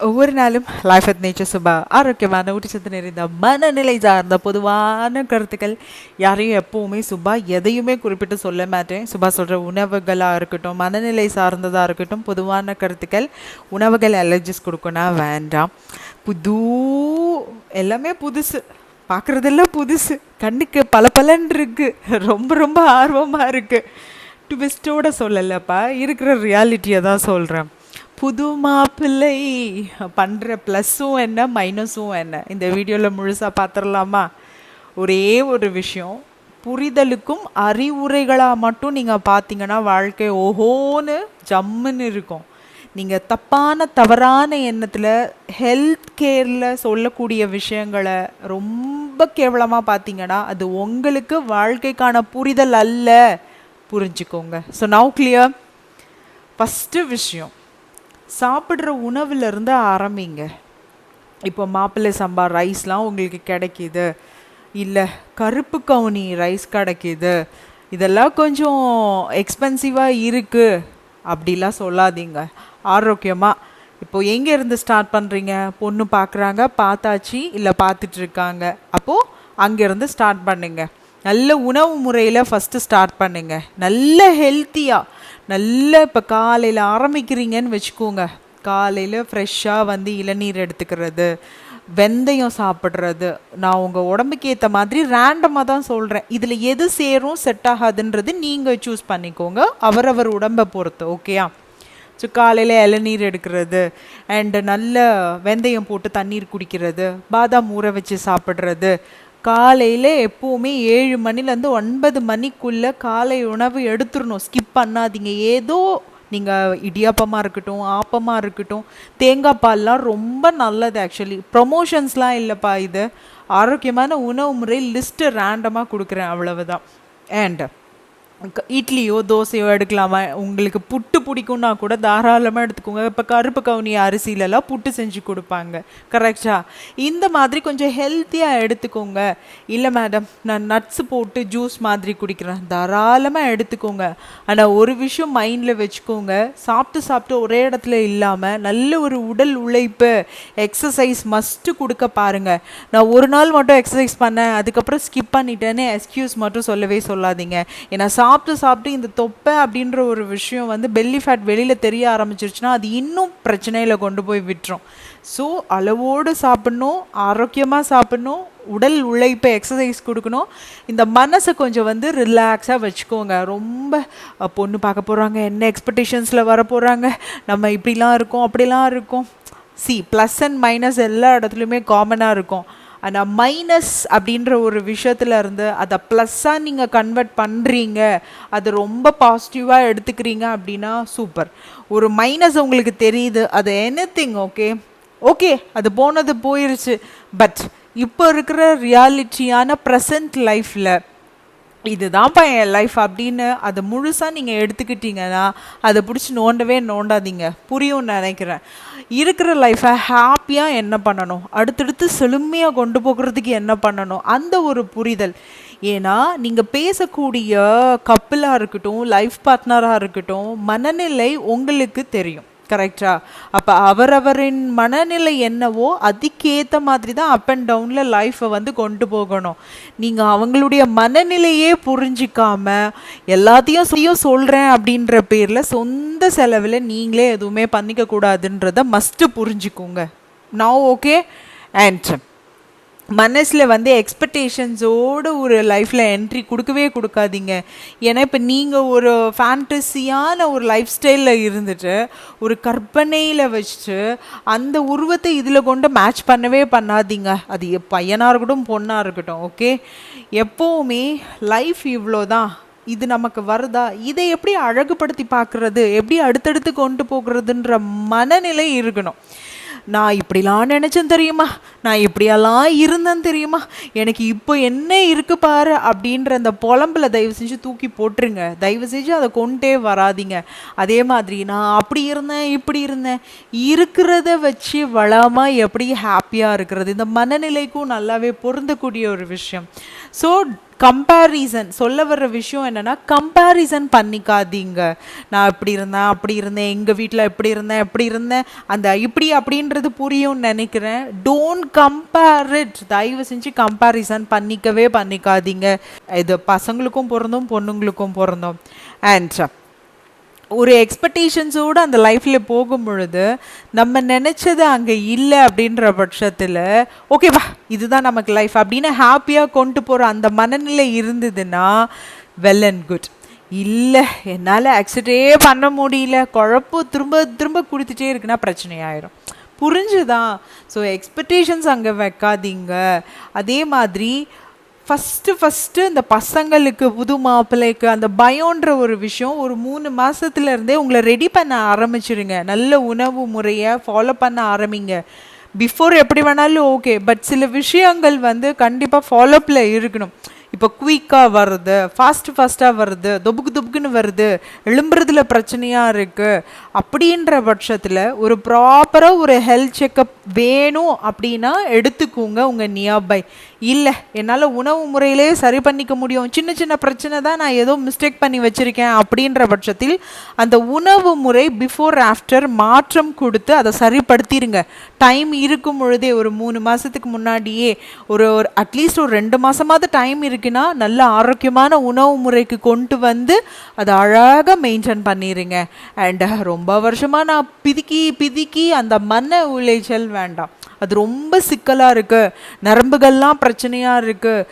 ஒவ்வொரு நாளும் life at nature Subha ஆரோக்கியமான ஊட்டச்சத்து நிறைந்த மனநிலை சார்ந்த பொதுவான கருத்துக்கள். யாரையும் எப்போவுமே சுபா எதையுமே குறிப்பிட்டு சொல்ல மாட்டேன். சுபா சொல்கிற உணவுகளாக இருக்கட்டும் மனநிலை சார்ந்ததாக இருக்கட்டும் பொதுவான கருத்துக்கள். உணவுகள் அலர்ஜிஸ் கொடுக்கணும் வேண்டாம். புது எல்லாமே புதுசு. பார்க்குறதெல்லாம் புதுசு. கண்ணுக்கு பல பலன் இருக்குது ரொம்ப ரொம்ப ஆர்வமாக இருக்குது ட்விஸ்டோட சொல்லலப்பா. இருக்கிற ரியாலிட்டியை தான் சொல்கிறேன் புது மாப்பிள்ளை பண்ணுற ப்ளஸ்ஸும் என்ன மைனஸும் என்ன? இந்த வீடியோவில் முழுசாக பார்த்துடலாமா ஒரே ஒரு விஷயம். புரிதலுக்கும் அறிவுரைகளாக மட்டும் நீங்கள் பார்த்தீங்கன்னா வாழ்க்கை ஓஹோன்னு ஜம்முன்னு இருக்கும். நீங்கள் தப்பான தவறான எண்ணத்தில் ஹெல்த் கேரில் சொல்லக்கூடிய விஷயங்களை ரொம்ப கேவலமாக பார்த்தீங்கன்னா அது உங்களுக்கு வாழ்க்கைக்கான புரிதல் அல்ல. புரிஞ்சுக்கோங்க. ஸோ நவு கிளியர் ஃபஸ்ட்டு விஷயம். சாப்பிட்ற உணவுலேருந்து ஆரம்பிங்க. இப்போ மாப்பிள்ளை சம்பா ரைஸ்லாம் உங்களுக்கு கிடைக்கிது. இல்லை கருப்பு கவுனி ரைஸ் கிடைக்கிது. இதெல்லாம் கொஞ்சம் எக்ஸ்பென்சிவாக இருக்குது அப்படிலாம் சொல்லாதீங்க. ஆரோக்கியமாக இப்போ எங்கேருந்து ஸ்டார்ட் பண்ணுறீங்க பொண்ணு பார்க்குறாங்க பார்த்தாச்சு இல்லை பார்த்துட்ருக்காங்க அப்போது அங்கேருந்து ஸ்டார்ட் பண்ணுங்கள் நல்ல உணவு முறையில் ஃபஸ்ட்டு ஸ்டார்ட் பண்ணுங்க. நல்ல ஹெல்த்தியாக நல்ல இப்போ காலையில் ஆரம்பிக்கிறீங்கன்னு வச்சுக்கோங்க. காலையில் ஃப்ரெஷ்ஷாக வந்து இளநீர் எடுத்துக்கிறது வெந்தயம் சாப்பிட்றது. நான் உங்கள் உடம்புக்கு ஏற்ற மாதிரி ரேண்டமாக தான் சொல்கிறேன் இதில் எது சேரும் செட் ஆகாதுன்றது நீங்கள் சூஸ் பண்ணிக்கோங்க. அவரவர் உடம்பை பொறுத்து ஓகேயா ஸோ காலையில் இளநீர் எடுக்கிறது அண்டு நல்ல வெந்தயம் போட்டு தண்ணீர் குடிக்கிறது பாதாம் ஊற வச்சு சாப்பிட்றது காலையில் எப்போவுமே ஏழு மணிலேருந்து ஒன்பது மணிக்குள்ளே காலை உணவு எடுத்துடணும். ஸ்கிப் பண்ணாதீங்க. ஏதோ நீங்கள் இடியாப்பமாக இருக்கட்டும் ஆப்பமாக இருக்கட்டும் தேங்காய் பால்லாம் ரொம்ப நல்லது ஆக்சுவலி ப்ரொமோஷன்ஸ்லாம் இல்லைப்பா இது. ஆரோக்கியமான உணவு முறை லிஸ்ட்டு ரேண்டமாக கொடுக்குறேன். அவ்வளவுதான். அண்ட் இட்லியோ தோசையோ எடுக்கலாமா? உங்களுக்கு புட்டு பிடிக்கும்னா கூட தாராளமாக எடுத்துக்கோங்க. இப்போ கருப்பு கவுனி அரிசியிலலாம் புட்டு செஞ்சு கொடுப்பாங்க. கரெக்டா இந்த மாதிரி கொஞ்சம் ஹெல்த்தியாக எடுத்துக்கோங்க. இல்லை மேடம் நான் நட்ஸ் போட்டு ஜூஸ் மாதிரி குடிக்கிறேன். தாராளமாக எடுத்துக்கோங்க. ஆனால் ஒரு விஷயம் மைண்டில் வச்சுக்கோங்க. சாப்பிட்டு சாப்பிட்டு ஒரே இடத்துல இல்லாமல் நல்ல ஒரு உடல் உழைப்பு எக்ஸசைஸ் மஸ்ட்டு கொடுக்க பாருங்கள் நான் ஒரு நாள் மட்டும் எக்ஸசைஸ் பண்ணேன். அதுக்கப்புறம் ஸ்கிப் பண்ணிட்டேன்னு எக்ஸ்கியூஸ் மட்டும் சொல்லவே சொல்லாதீங்க. ஏன்னா சாப்பிட்டு சாப்பிட்டு இந்த தொப்பை அப்படின்ற ஒரு விஷயம் வந்து பெல்லி ஃபேட் வெளியில் தெரிய ஆரம்பிச்சிருச்சுன்னா அது இன்னும் பிரச்சனையில் கொண்டு போய் விட்டுரும். ஸோ அளவோடு சாப்பிட்ணும் ஆரோக்கியமாக சாப்பிட்ணும் உடல் உழைப்பை எக்ஸசைஸ் கொடுக்கணும். இந்த மனசை கொஞ்சம் வந்து ரிலாக்ஸாக வச்சுக்கோங்க. ரொம்ப பொண்ணு பார்க்க போகிறாங்க என்ன எக்ஸ்பெக்டேஷன்ஸில் வர போகிறாங்க நம்ம இப்படிலாம் இருக்கோம் அப்படிலாம் இருக்கோம். சி ப்ளஸ் அண்ட் மைனஸ் எல்லா இடத்துலையுமே காமனாக இருக்கும். ஆனால் மைனஸ் அப்படின்ற ஒரு விஷயத்துல இருந்து அதை ப்ளஸ்ஸாக நீங்கள் கன்வெர்ட் பண்ணுறீங்க அது ரொம்ப பாசிட்டிவாக எடுத்துக்கிறீங்க அப்படின்னா சூப்பர் ஒரு மைனஸ் உங்களுக்கு தெரியுது அது எனி ஓகே ஓகே அது போனது போயிருச்சு. பட் இப்போ இருக்கிற ரியாலிட்டியான ப்ரெசன்ட் லைஃப்பில் இதுதான்ப்பா என் லைஃப் அப்படின்னு அதை முழுசாக நீங்கள் எடுத்துக்கிட்டீங்கன்னா அதை பிடிச்சி நோண்டவே நோண்டாதீங்க. புரியும்னு நினைக்கிறேன். இருக்கிற லைஃப்பை ஹாப்பியாக என்ன பண்ணணும்? அடுத்தடுத்து செழுமையாக கொண்டு போகிறதுக்கு என்ன பண்ணணும்? அந்த ஒரு புரிதல். ஏன்னா நீங்கள் பேசக்கூடிய கப்பிளாக இருக்கட்டும் லைஃப் பார்ட்னராக இருக்கட்டும் மனநிலை உங்களுக்கு தெரியும். கரெக்டா அப்போ அவரவரின் மனநிலை என்னவோ அதுக்கேற்ற மாதிரி தான் அப் அண்ட் டவுனில் லைஃப்பை வந்து கொண்டு போகணும். நீங்கள் அவங்களுடைய மனநிலையே புரிஞ்சிக்காம எல்லாத்தையும் செய்யும் சொல்கிறேன் அப்படின்ற பேரில் சொந்த செலவில் நீங்களே எதுவுமே பண்ணிக்க கூடாதுன்றத மஸ்ட்டு புரிஞ்சுக்கோங்க. நான் ஓகே அண்ட் மனசில் வந்து எக்ஸ்பெக்டேஷன்ஸோடு ஒரு லைஃப்பில் என்ட்ரி கொடுக்கவே கொடுக்காதீங்க. ஏன்னா இப்போ நீங்கள் ஒரு ஃபேண்டஸியான ஒரு லைஃப் ஸ்டைலில் இருந்துட்டு ஒரு கற்பனையில் வச்சுட்டு அந்த உருவத்தை இதில் கொண்டு மேட்ச் பண்ணவே பண்ணாதீங்க. அது பையனாக இருக்கட்டும் பொண்ணாக இருக்கட்டும் ஓகே எப்போவுமே லைஃப் இவ்வளோ தான் இது நமக்கு வருதா? இதை எப்படி அழகுபடுத்தி பார்க்குறது? எப்படி அடுத்தடுத்து கொண்டு போகிறதுன்ற மனநிலை இருக்கணும். நான் இப்படிலாம் நினச்சேன் தெரியுமா? நான் இப்படியெல்லாம் இருந்தேன் தெரியுமா? எனக்கு இப்போ என்ன இருக்குது பாரு அப்படின்ற அந்த புலம்பில் தயவு செஞ்சு தூக்கி போட்டுருங்க. தயவு செஞ்சு அதை கொண்டே வராதீங்க. அதே மாதிரி நான் அப்படி இருந்தேன் இப்படி இருந்தேன். இருக்கிறத வச்சு வளமாக எப்படி ஹாப்பியாக இருக்கிறது? இந்த மனநிலைக்கும் நல்லாவே பொருந்தக்கூடிய ஒரு விஷயம். ஸோ கம்பேரிசன் சொல்ல வர்ற விஷயம் என்னன்னா கம்பேரிசன் பண்ணிக்காதீங்க. நான் இப்படி இருந்தேன் அப்படி இருந்தேன் எங்கள் வீட்டில் எப்படி இருந்தேன் எப்படி இருந்தேன். அந்த இப்படி அப்படின்றது புரியும்னு நினைக்கிறேன். டோன்ட் கம்பேர் இட் தயவு செஞ்சு கம்பேரிசன் பண்ணிக்கவே பண்ணிக்காதீங்க. இது பசங்களுக்கும் பிறந்தோம் பொண்ணுங்களுக்கும் பிறந்தோம். அண்ட் ஒரு எக்ஸ்பெக்டேஷன்ஸோடு அந்த லைஃப்பில் போகும் பொழுது நம்ம நினச்சது அங்கே இல்லை அப்படின்ற பட்சத்தில் ஓகேவா இதுதான் நமக்கு லைஃப் அப்படின்னு ஹாப்பியாக கொண்டு போகிற அந்த மனநிலை இருந்ததுன்னா வெல் அண்ட் குட் இல்லை என்னால் அக்செப்டே பண்ண முடியல. குழப்பம் திரும்ப திரும்ப கொடுத்துட்டே இருக்குன்னா பிரச்சனையாயிரும். புரிஞ்சுதா? ஸோ எக்ஸ்பெக்டேஷன்ஸ் அங்கே வைக்காதீங்க. அதே மாதிரி ஃபஸ்ட்டு ஃபஸ்ட்டு இந்த பசங்களுக்கு புது மாப்பிள்ளைக்கு அந்த பயம்ன்ற ஒரு விஷயம் ஒரு மூணு மாதத்துலேருந்தே உங்களை ரெடி பண்ண ஆரம்பிச்சிருங்க. நல்ல உணவு முறையை ஃபாலோ பண்ண ஆரம்பிங்க. பிஃபோர் எப்படி வேணாலும் ஓகே பட் சில விஷயங்கள் வந்து கண்டிப்பாக ஃபாலோப்பில் இருக்கணும். இப்போ குயிக்காக வருது ஃபாஸ்ட் ஃபாஸ்ட்டாக வருது தொபுக்கு தொபுக்குன்னு வருது எழும்புறதுல பிரச்சனையாக இருக்குது அப்படின்ற பட்சத்தில் ஒரு ப்ராப்பராக ஒரு ஹெல்த் செக்கப் வேணும் அப்படின்னா எடுத்துக்கோங்க உங்கள் நியாபை இல்லை என்னால் உணவு முறையிலே சரி பண்ணிக்க முடியும். சின்ன சின்ன பிரச்சனை தான் நான் ஏதோ மிஸ்டேக் பண்ணி வச்சுருக்கேன் அப்படின்ற பட்சத்தில் அந்த உணவு முறை பிஃபோர் ஆஃப்டர் மாற்றம் கொடுத்து அதை சரிப்படுத்திடுங்க டைம் இருக்கும் பொழுதே ஒரு மூணு மாதத்துக்கு முன்னாடியே ஒரு ஒரு அட்லீஸ்ட் ஒரு ரெண்டு மாதமாவது டைம் இருக்குது இருக்குன்னா நல்ல ஆரோக்கியமான உணவு முறைக்கு கொண்டு வந்து அதை அழகாக மெயின்டைன் பண்ணிடுங்க அண்ட் ரொம்ப வருஷமாக நான் பிதுக்கி பிதுக்கி அந்த மன உளைச்சல் வேண்டாம். அது ரொம்ப சிக்கலாக இருக்குது நரம்புகள்லாம் பிரச்சனையாக இருக்குது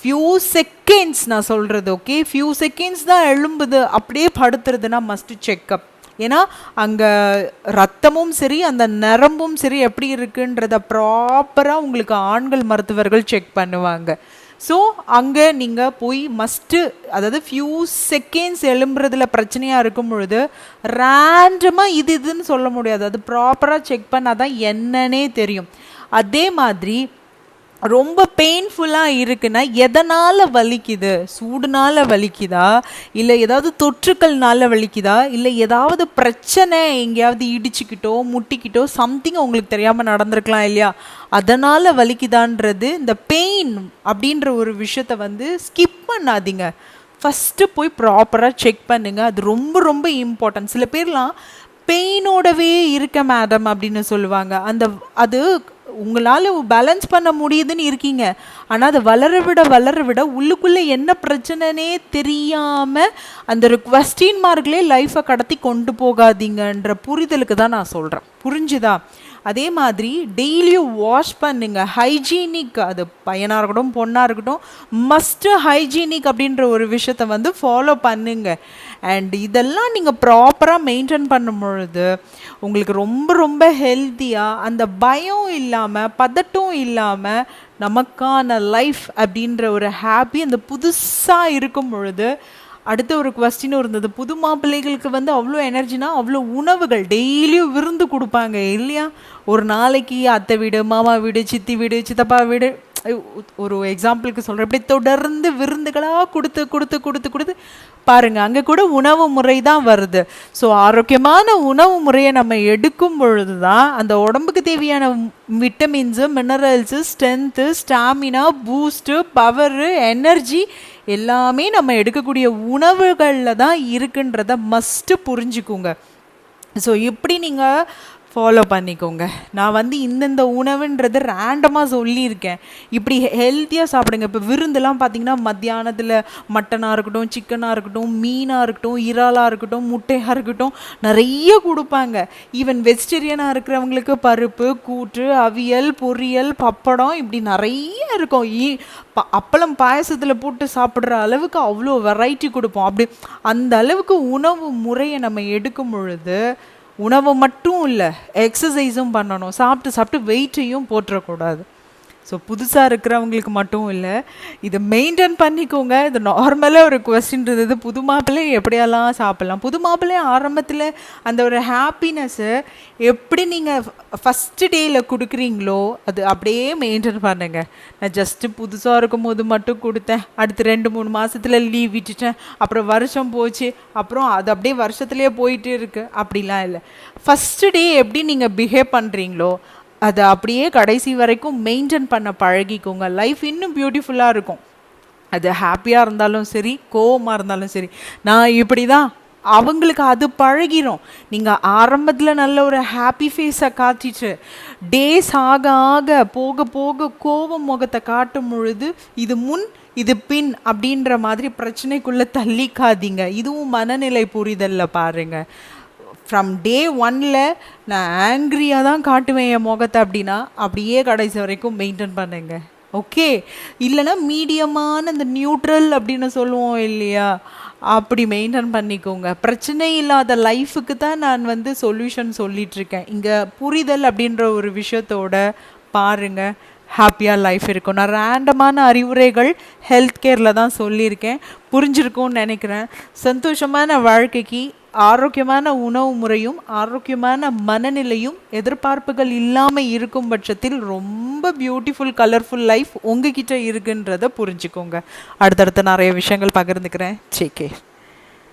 ஃபியூ செகண்ட்ஸ் நான் சொல்கிறது ஓகே ஃபியூ செகண்ட்ஸ் தான் எழும்புது. அப்படியே படுத்துறதுன்னா மஸ்ட் செக்கப் ஏன்னா அங்கே ரத்தமும் சரி அந்த நரம்பும் சரி எப்படி இருக்குன்றத ப்ராப்பராக உங்களுக்கு ஆண்கள் மருத்துவர்கள் செக் பண்ணுவாங்க. ஸோ அங்கே நீங்கள் போய் மஸ்ட்டு அதாவது ஃபியூ செகண்ட்ஸ் எழும்புறதுல பிரச்சனையாக இருக்கும் பொழுது ரேண்டமாக இது இதுன்னு சொல்ல முடியாது. அது ப்ராப்பராக செக் பண்ணால் தான் என்னன்னே தெரியும். அதே மாதிரி ரொம்ப பெயின்ஃபுல்லாக இருக்குன்னா எதனால் வலிக்குது? சூடுனால் வலிக்குதா? இல்லை ஏதாவது தொற்றுக்கள்னால வலிக்குதா? இல்லை ஏதாவது பிரச்சனை எங்கேயாவது இடிச்சுக்கிட்டோ முட்டிக்கிட்டோ சம்திங் உங்களுக்கு தெரியாமல் நடந்திருக்கலாம் இல்லையா? அதனால் வலிக்குதான்றது இந்த பெயின் அப்படின்ற ஒரு விஷயத்த வந்து ஸ்கிப் பண்ணாதீங்க. ஃபஸ்ட்டு போய் ப்ராப்பராக செக் பண்ணுங்கள் அது ரொம்ப ரொம்ப இம்பார்ட்டன்ட் சில பேர்லாம் பெயினோடவே இருக்க மேடம் அப்படின்னு சொல்லுவாங்க. அந்த அது உங்களால் பேலன்ஸ் பண்ண முடியுதுன்னு இருக்கீங்க. ஆனால் அதை வளர விட வளர விட உள்ளுக்குள்ளே என்ன பிரச்சனைனே தெரியாமல் அந்த ஒரு கொஸ்டின் மார்க்லேயே லைஃப்பை கடத்தி கொண்டு போகாதீங்கன்ற புரிதலுக்கு தான் நான் சொல்கிறேன் புரிஞ்சுதா? அதே மாதிரி டெய்லியும் வாஷ் பண்ணுங்க. ஹைஜீனிக் அது பையனாக இருக்கட்டும் பொண்ணாக இருக்கட்டும் மஸ்ட்டு ஹைஜீனிக் அப்படின்ற ஒரு விஷயத்த வந்து ஃபாலோ பண்ணுங்க. அண்ட் இதெல்லாம் நீங்கள் ப்ராப்பராக மெயின்டைன் பண்ணும் பொழுது உங்களுக்கு ரொம்ப ரொம்ப ஹெல்த்தியாக அந்த பயம் இல்லாமல் பதட்டம் இல்லாமல் நமக்கான லைஃப் அப்படின்ற ஒரு ஹாப்பி அந்த புதுசாக இருக்கும் பொழுது அடுத்த ஒரு கொஸ்டினும் இருந்தது. புது மாப்பிள்ளைகளுக்கு வந்து அவ்வளோ எனர்ஜினா அவ்வளோ உணவுகள் டெய்லியும் விருந்து கொடுப்பாங்க இல்லையா? ஒரு நாளைக்கு அத்தை வீடு மாமா வீடு சித்தி வீடு சித்தப்பா வீடு. ஒரு எக்ஸாம்பிளுக்கு சொல்கிறேன் இப்படி தொடர்ந்து விருந்துகளாக கொடுத்து கொடுத்து கொடுத்து கொடுத்து பாருங்கள் அங்கே கூட உணவு முறை தான் வருது. ஸோ ஆரோக்கியமான உணவு முறையை நம்ம எடுக்கும் பொழுது தான் அந்த உடம்புக்கு தேவையான vitamins minerals strength stamina boost power energy எல்லாமே நம்ம எடுக்கக்கூடிய உணவுகளில் தான் இருக்குன்றத மஸ்ட்டு புரிஞ்சுக்குங்க. ஸோ இப்படி நீங்கள் ஃபாலோ பண்ணிக்கோங்க. நான் வந்து இந்தந்த உணவுன்றது ரேண்டமாக சொல்லியிருக்கேன். இப்படி ஹெல்த்தியாக சாப்பிடுங்க. இப்போ விருந்தெல்லாம் பார்த்தீங்கன்னா மத்தியானத்தில் மட்டனாக இருக்கட்டும் சிக்கனாக இருக்கட்டும் மீனாக இருக்கட்டும் இறாலாக இருக்கட்டும் முட்டையாக இருக்கட்டும் நிறைய கொடுப்பாங்க. ஈவன் வெஜிடேரியனாக இருக்கிறவங்களுக்கு பருப்பு கூட்டு அவியல் பொரியல் பப்படம் இப்படி நிறைய இருக்கும். ஈ ப அப்பளம் பாயசத்தில் போட்டு சாப்பிட்ற அளவுக்கு அவ்வளோ வெரைட்டி கொடுப்போம். அப்படி அந்த அளவுக்கு உணவு முறையை நம்ம எடுக்கும் பொழுது உணவு மட்டும் இல்லை எக்ஸசைஸும் பண்ணணும். சாப்பிட்டு சாப்பிட்டு வெயிட்டையும் போட்டுறக்கூடாது ஸோ புதுசாக இருக்கிறவங்களுக்கு மட்டும் இல்லை இதை மெயின்டைன் பண்ணிக்கோங்க. இது நார்மலாக ஒரு கொஸ்டின் இருந்தது. புது மாப்பிள்ளை எப்படியெல்லாம் சாப்பிட்லாம்? புது மாப்பிள்ளை ஆரம்பத்தில் அந்த ஒரு ஹாப்பினஸ்ஸை எப்படி நீங்கள் ஃபஸ்ட்டு டேயில் கொடுக்குறீங்களோ அது அப்படியே மெயின்டைன் பண்ணுங்க. நான் ஜஸ்ட்டு புதுசாக இருக்கும்போது மட்டும் கொடுத்தேன். அடுத்து ரெண்டு மூணு மாதத்தில் லீவ் விட்டுட்டேன். அப்புறம் வருஷம் போச்சு. அப்புறம் அது அப்படியே வருஷத்துலேயே போயிட்டு இருக்குது அப்படிலாம் இல்லை. ஃபஸ்ட்டு டே எப்படி நீங்கள் பிஹேவ் பண்ணுறீங்களோ அதை அப்படியே கடைசி வரைக்கும் மெயின்டைன் பண்ண பழகிக்கோங்க. லைஃப் இன்னும் பியூட்டிஃபுல்லாக இருக்கும். அது ஹாப்பியாக இருந்தாலும் சரி கோவமாக இருந்தாலும் சரி. நான் இப்படி தான் அவங்களுக்கு அது பழகிரும். நீங்கள் ஆரம்பத்தில் நல்ல ஒரு ஹாப்பி ஃபேஸை காட்டிட்டு டேஸ் ஆக ஆக போக போக கோவம் முகத்தை காட்டும் பொழுது இது முன் இது பின் அப்படின்ற மாதிரி பிரச்சனைக்குள்ளே தள்ளிக்காதீங்க. இதுவும் மனநிலை புரிதலில் பாருங்கள் ஃப்ரம் டே ஒன்னில் நான் ஆங்க்ரியாக தான் காட்டுவேன் என் முகத்தை அப்படின்னா அப்படியே கடைசி வரைக்கும் மெயின்டைன் பண்ணுங்க. ஓகே இல்லைன்னா மீடியமான இந்த நியூட்ரல் அப்படின்னு சொல்லுவோம் இல்லையா? அப்படி மெயின்டைன் பண்ணிக்கோங்க. பிரச்சனை இல்லாத லைஃபுக்கு தான் நான் வந்து சொல்யூஷன் சொல்லிகிட்ருக்கேன் இங்கே புரிதல் அப்படின்ற ஒரு விஷயத்தோட பாருங்க. ஹாப்பியாக லைஃப் இருக்கும். நான் ரேண்டமான அறிவுரைகள் ஹெல்த் கேரில் தான் சொல்லியிருக்கேன். புரிஞ்சிருக்கும்னு நினைக்கிறேன். சந்தோஷமான வாழ்க்கைக்கு ஆரோக்கியமான உணவு முறையும் ஆரோக்கியமான மனநிலையும் எதிர்பார்ப்புகள் இல்லாமல் இருக்கும் பட்சத்தில் ரொம்ப பியூட்டிஃபுல் கலர்ஃபுல் லைஃப் உங்ககிட்ட இருக்குன்றதை புரிஞ்சுக்கோங்க. அடுத்தடுத்து நிறைய விஷயங்கள் பகிர்ந்துக்கிறேன். சேகே